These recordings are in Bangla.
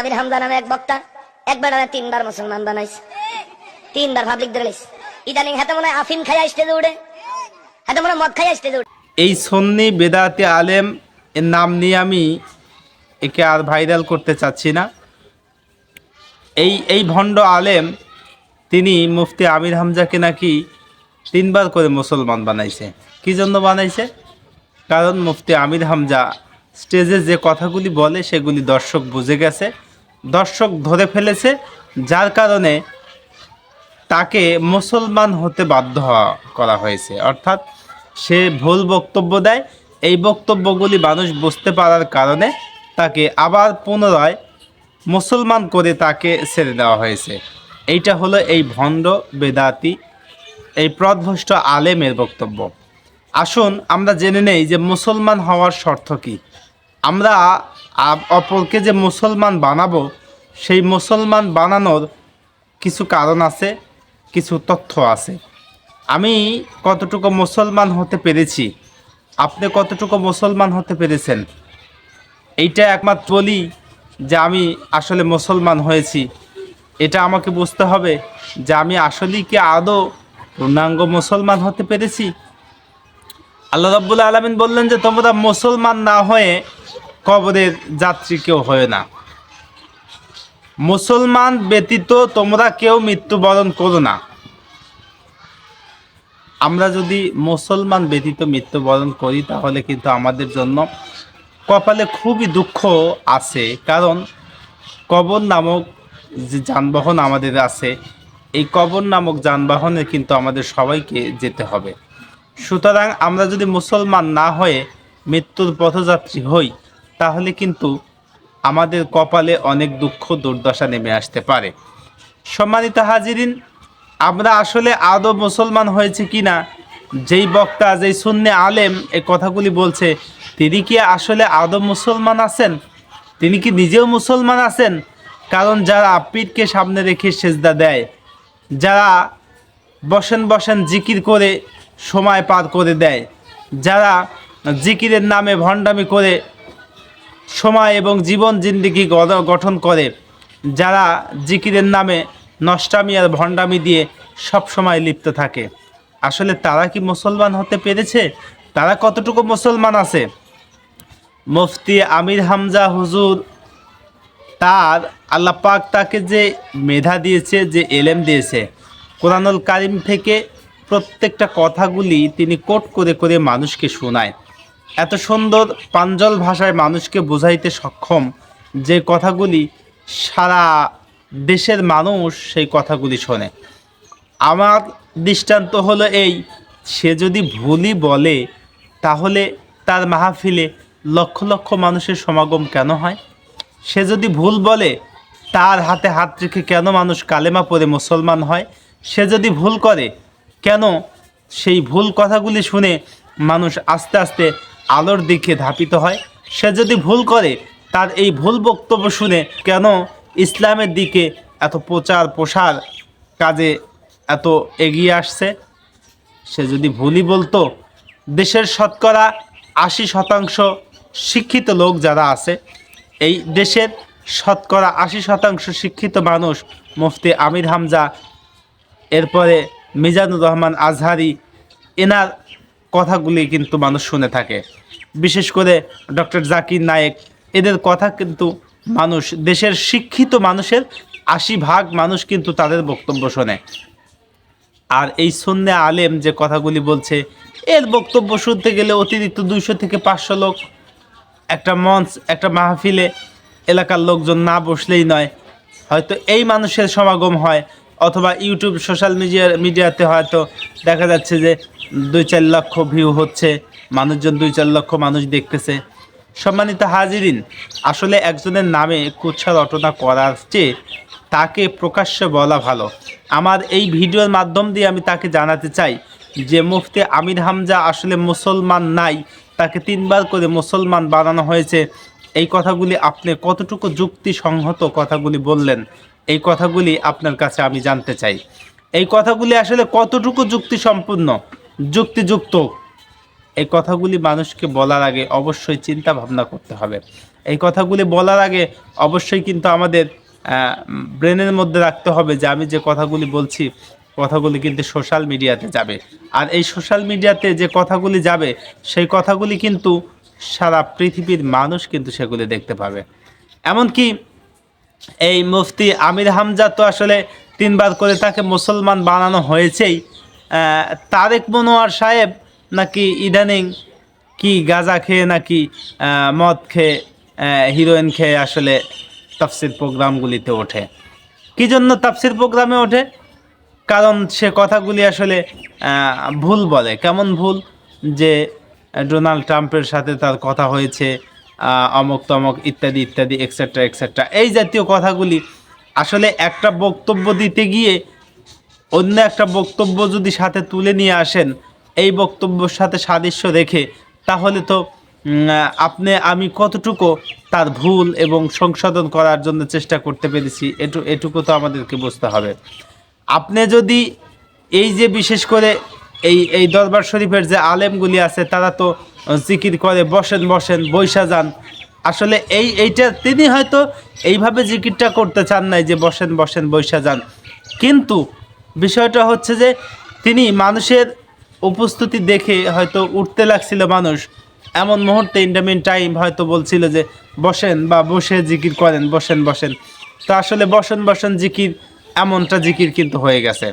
আমির হামজা নামে এক বক্তা একবার না তিনবার মুসলমান বানাইছে। তিনবার পাবলিক ধরেছে ইদানিং হাতে মনে আফিম খাই স্টেজে উঠে। হাতে মনে মদ খাই স্টেজে উঠে। এই সন্নি বেদাতি আলেম, এর নাম নিয়ে আমি একে আর ভাইরাল করতে চাচ্ছি না। এই এই ভণ্ড আলেম, তিনি মুফতি আমির হামজাকে নাকি তিনবার করে মুসলমান বানাইছে। কি জন্য বানাইছে? কারণ মুফতি আমির হামজা স্টেজে যে কথাগুলি বলে, সেগুলি দর্শক বুঝে গেছে। দর্শক ধরে ফেলেছে, যার কারণে তাকে মুসলমান হতে বাধ্য করা হয়েছে। অর্থাৎ সে ভুল বক্তব্য দেয়, এই বক্তব্যগুলি মানুষ বুঝতে পারার কারণে তাকে আবার পুনরায় মুসলমান করে তাকে ছেড়ে দেওয়া হয়েছে। এইটা হলো এই ভণ্ড বেদাতি, এই প্রদভষ্ট আলেমের বক্তব্য। আসুন আমরা জেনে নেই যে মুসলমান হওয়ার শর্ত কী। আমরা অপরকে যে মুসলমান বানাবো, সেই মুসলমান বানানোর কিছু কারণ আছে, কিছু তথ্য আছে। আমি কতটুকু মুসলমান হতে পেরেছি? আপনি কতটুকু মুসলমান হতে পেরেছেন? এইটা একমাত্র বলি যে আমি আসলে মুসলমান হয়েছি। এটা আমাকে বুঝতে হবে যে আমি আসলেই কি আদৌ পূর্ণাঙ্গ মুসলমান হতে পেরেছি? আল্লাহ রাব্বুল আলমিন বললেন যে, তোমরা মুসলমান না হয়ে কবরের যাত্রী কেউ হয় না। মুসলমান ব্যতীত তোমরা কেউ মৃত্যুবরণ করো না। আমরা যদি মুসলমান ব্যতীত মৃত্যুবরণ করি, তাহলে কিন্তু আমাদের জন্য কপালে খুবই দুঃখ আছে। কারণ কবর নামক যে যানবাহন আমাদের আছে, এই কবর নামক যানবাহনে কিন্তু আমাদের সবাইকে যেতে হবে। সুতরাং আমরা যদি মুসলমান না হয়ে মৃত্যুর পথযাত্রী হই তাহলে কিন্তু আমাদের কপালে অনেক দুঃখ, দুর্দশা নেমে আসতে পারে। সম্মানিত হাজিরিন, আমরা আসলে আদৌ মুসলমান হয়েছে কি না যেই বক্তা, যেই শূন্যে আলেম এই কথাগুলি বলছে, তিনি কি আসলে আদৌ মুসলমান আছেন? তিনি কি নিজেও মুসলমান আছেন? কারণ যারা পীরকে সামনে রেখে সেজদা দেয়, যারা বসেন বসেন জিকির করে সময় পার করে দেয়, যারা জিকিরের নামে ভণ্ডামি করে সময় এবং জীবন জিন্দিগি গঠন করে, যারা জিকিরের নামে নষ্টামি আর ভণ্ডামি দিয়ে সব সময় লিপ্ত থাকে। আসলে তারা কি মুসলমান হতে পেরেছে? তারা কতটুকু মুসলমান আছে? মুফতি আমির হামজা হুজুর তার আল্লাহ পাক তাকে যে মেধা দিয়েছে, যে এলেম দিয়েছে, কোরআনুল কারিম থেকে প্রত্যেকটা কথাগুলি তিনি কোট করে করে মানুষকে শোনায়। এত সুন্দর পাঞ্জল ভাষায় মানুষকে বোঝাইতে সক্ষম যে কথাগুলি সারা দেশের মানুষ সেই কথাগুলি শোনে। আমার দৃষ্টান্ত হলো এই, সে যদি ভুলই বলে, তাহলে তার মাহফিলে লক্ষ লক্ষ মানুষের সমাগম কেন হয়? সে যদি ভুল বলে, তার হাতে হাত রেখে কেন মানুষ কালেমা পরে মুসলমান হয়? সে যদি ভুল করে, কেন সেই ভুল কথাগুলি শুনে মানুষ আস্তে আস্তে আলোর দিকে ধাপিত হয়। সে যদি ভুল করে, তার এই ভুল বক্তব্য শুনে কেন ইসলামের দিকে এত প্রচার প্রসার কাজে এত এগিয়ে আসছে? সে যদি ভুলই বলতো, দেশের শতকরা আশি শতাংশ শিক্ষিত লোক যারা আছে, এই দেশের শতকরা আশি শতাংশ শিক্ষিত মানুষ মুফতি আমির হামজা, এরপরে মিজানুর রহমান আজহারি, এনার কথাগুলি কিন্তু মানুষ শুনে থাকে। বিশেষ করে ডক্টর জাকির নায়েক, এদের কথা কিন্তু মানুষ, দেশের শিক্ষিত মানুষের আশি ভাগ মানুষ কিন্তু তাদের বক্তব্য শোনে। আর এই সন্ধ্যে আলেম যে কথাগুলি বলছে, এর বক্তব্য শুনতে গেলে অতিরিক্ত দুইশো থেকে পাঁচশো লোক একটা মঞ্চ, একটা মাহফিলে এলাকার লোকজন না বসলেই নয়। হয়তো এই মানুষের সমাগম হয়, অথবা ইউটিউব, সোশ্যাল মিডিয়া মিডিয়াতে হয়তো দেখা যাচ্ছে যে দুই চার লক্ষ ভিউ হচ্ছে, মানুষজন দুই চার লক্ষ মানুষ দেখতেছে। সম্মানিত হাজিরিন, আসলে একজনের নামে কুচ্ছা রটনা করার চেয়ে তাকে প্রকাশ্যে বলা ভালো। আমার এই ভিডিওর মাধ্যম দিয়ে আমি তাকে জানাতে চাই যে, মুফতি আমির হামজা আসলে মুসলমান নাই, তাকে তিনবার করে মুসলমান বানানো হয়েছে। এই কথাগুলি আপনি কতটুকু যুক্তিসংহত কথাগুলি বললেন, এই কথাগুলি আপনার কাছে আমি জানতে চাই। এই কথাগুলি আসলে কতটুকু যুক্তিসম্পূর্ণ যুক্তিযুক্ত। এই কথাগুলি মানুষকে বলার আগে অবশ্যই চিন্তা ভাবনা করতে হবে। এই কথাগুলি বলার আগে অবশ্যই কিন্তু আমাদের ব্রেনের মধ্যে রাখতে হবে যে আমি যে কথাগুলি বলছি, কথাগুলি কিন্তু সোশ্যাল মিডিয়াতে যাবে। আর এই সোশ্যাল মিডিয়াতে যে কথাগুলি যাবে, সেই কথাগুলি কিন্তু সারা পৃথিবীর মানুষ কিন্তু সেগুলি দেখতে পাবে। এমনকি এই মুফতি আমির হামজা তো আসলে তিনবার করে তাকে মুসলমান বানানো হয়েছেই। তারেক মনোয়ার সাহেব নাকি ইদানিং কি গাঁজা খেয়ে নাকি মদ খেয়ে হিরোইন খেয়ে আসলে তাফসির প্রোগ্রামগুলিতে ওঠে? কি জন্য তাফসির প্রোগ্রামে ওঠে? কারণ সে কথাগুলি আসলে ভুল বলে। কেমন ভুল? যে ডোনাল্ড ট্রাম্পের সাথে তার কথা হয়েছে অমক তমক ইত্যাদি ইত্যাদি এক্সেট্রা এক্সেট্রা এই জাতীয় কথাগুলি আসলে একটা বক্তব্য দিতে গিয়ে অন্য একটা বক্তব্য যদি সাথে তুলে নিয়ে আসেন, এই বক্তব্যর সাথে সাদৃশ্য রেখে তাহলে তো আপনি, আমি কতটুকু তার ভুল এবং সংশোধন করার জন্য চেষ্টা করতে পেরেছি, এটু, এটুকু তো আমাদেরকে বুঝতে হবে। আপনি যদি এই যে বিশেষ করে এই এই দরবার শরীফের যে আলেমগুলি আছে, তারা তো জিকির করে, বসেন বসেন, বৈশা যান, আসলে এই, এইটা তিনি হয়তো এইভাবে জিকিরটা করতে চান নাই যে বসেন বসেন, বৈশা যান। কিন্তু বিষয়টা হচ্ছে যে তিনি মানুষের উপস্থিতি দেখে হয়তো উঠতে লাগছিল মানুষ। এমন মুহূর্তে ইন্টারমিন টাইম হয়তো বলছিল যে, বসেন বা বসে জিকির করেন, বসেন বসেন। তো আসলে বসেন বসেন জিকির এমনটা জিকির কিন্তু হয়ে গেছে।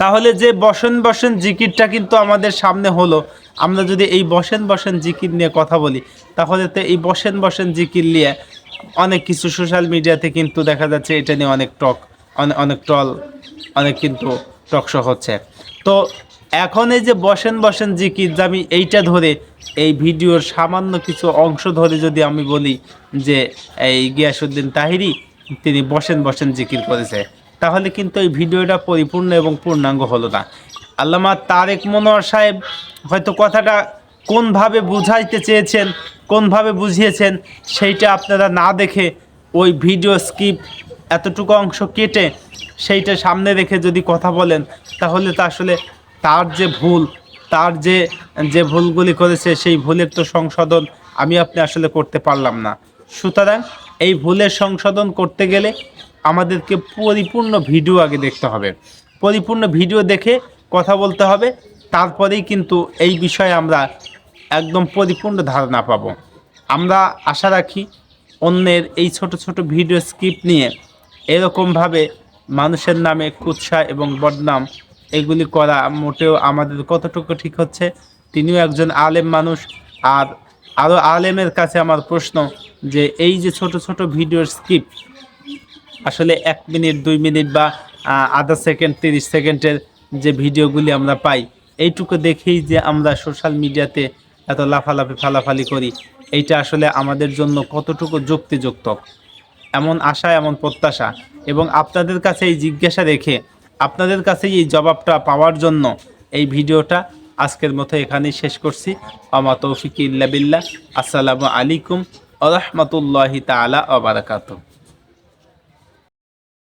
তাহলে যে বসেন বসেন জিকিরটা কিন্তু আমাদের সামনে হলো। আমরা যদি এই বসেন বসেন জিকির নিয়ে কথা বলি, তাহলে তো এই বসেন বসেন জিকির নিয়ে অনেক কিছু সোশ্যাল মিডিয়াতে কিন্তু দেখা যাচ্ছে এটা নিয়ে অনেক টক অনেক অনেক টল অনেক কিন্তু টকশো হচ্ছে। তো এখন এই যে বসেন বসেন জিকির আমি এইটা ধরে, এই ভিডিওর সামান্য কিছু অংশ ধরে যদি আমি বলি যে এই গিয়াসুদ্দিন তাহিরি, তিনি বসেন বসেন জিকির করেছে, তাহলে কিন্তু এই ভিডিওটা পরিপূর্ণ এবং পূর্ণাঙ্গ হলো না। আল্লামা তারেক মনোয়ার সাহেব হয়তো কথাটা কোনভাবে বুঝাইতে চেয়েছেন, কোনভাবে বুঝিয়েছেন, সেইটা আপনারা না দেখে ওই ভিডিও স্কিপ এতটুকু অংশ কেটে সেইটা সামনে রেখে যদি কথা বলেন, তাহলে তো আসলে তার যে ভুল, তার যে যে ভুলগুলি করেছে, সেই ভুলের তো সংশোধন আমি আপনি আসলে করতে পারলাম না। সুতরাং এই ভুলের সংশোধন করতে গেলে আমাদেরকে পরিপূর্ণ ভিডিও আগে দেখতে হবে। পরিপূর্ণ ভিডিও দেখে কথা বলতে হবে, তারপরেই কিন্তু এই বিষয়ে আমরা একদম পরিপূর্ণ ধারণা পাবো। আমরা আশা রাখি অন্যের এই ছোট ছোট ভিডিও স্ক্রিপ্ট নিয়ে এরকমভাবে মানুষের নামে কুৎসা এবং বদনাম, এগুলি করা মোটেও আমাদের কতটুকু ঠিক হচ্ছে? তিনিও একজন আলেম মানুষ। আর আরও আলেমের কাছে আমার প্রশ্ন যে এই যে ছোট ছোট ভিডিওর স্ক্রিপ্ট আসলে এক মিনিট, দুই মিনিট বা আধা সেকেন্ড, তিরিশ সেকেন্ডের যে ভিডিওগুলি আমরা পাই, এইটুকু দেখেই যে আমরা সোশ্যাল মিডিয়াতে এত লাফালাফি, ফালাফালি করি, এইটা আসলে আমাদের জন্য কতটুকু যুক্তিযুক্ত? এমন আশা, এমন প্রত্যাশা। এবং আপনাদের কাছে এই জিজ্ঞাসা রেখে আপনাদের কাছে এই জবাবটা পাওয়ার জন্য এই ভিডিওটা আজকের মতো এখানেই শেষ করছি। আমা তৌফিক ইল্লা বিল্লাহ। আসসালামু আলাইকুম আ রহমতুল্লাহি তালা আবরাকাতুহ